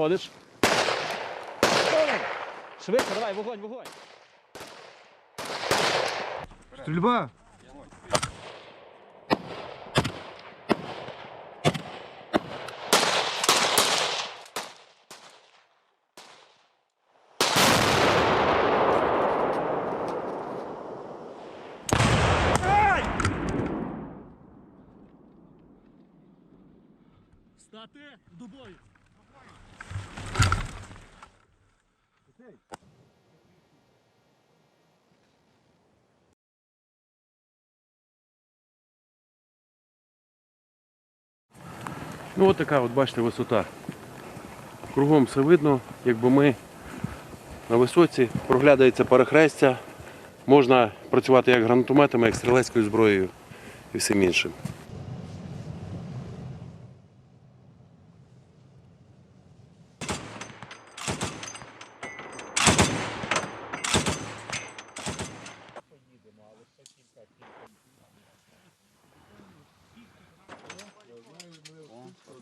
Підходиш. Швидко, давай, вогонь, вогонь. Стрільба! Стати до бою. Ну от така, от бачите, висота. Кругом все видно, якби ми на висоці, проглядається перехрестя, можна працювати як гранатометами, як стрілецькою зброєю і всім іншим.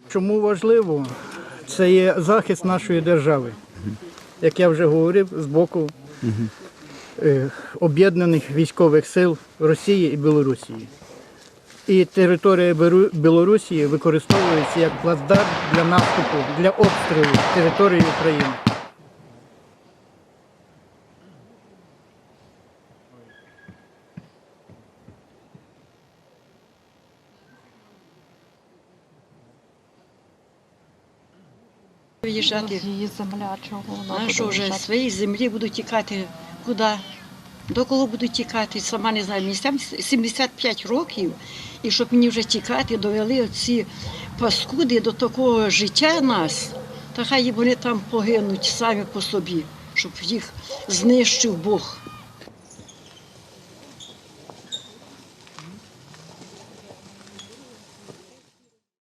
Чому важливо? Це є захист нашої держави, як я вже говорив, з боку е, об'єднаних військових сил Росії і Білорусі. І територія Білорусі використовується як плацдарм для наступу, для обстрілу території України. Виїжджати. Її земля чого вона А що вже з своєї землі будуть тікати куди? До кого будуть тікати? Сама не знаю. Мені сам 75 років, і щоб мені вже тікати, довели ці паскуди до такого життя нас, та хай вони там погинуть самі по собі, щоб їх знищив Бог.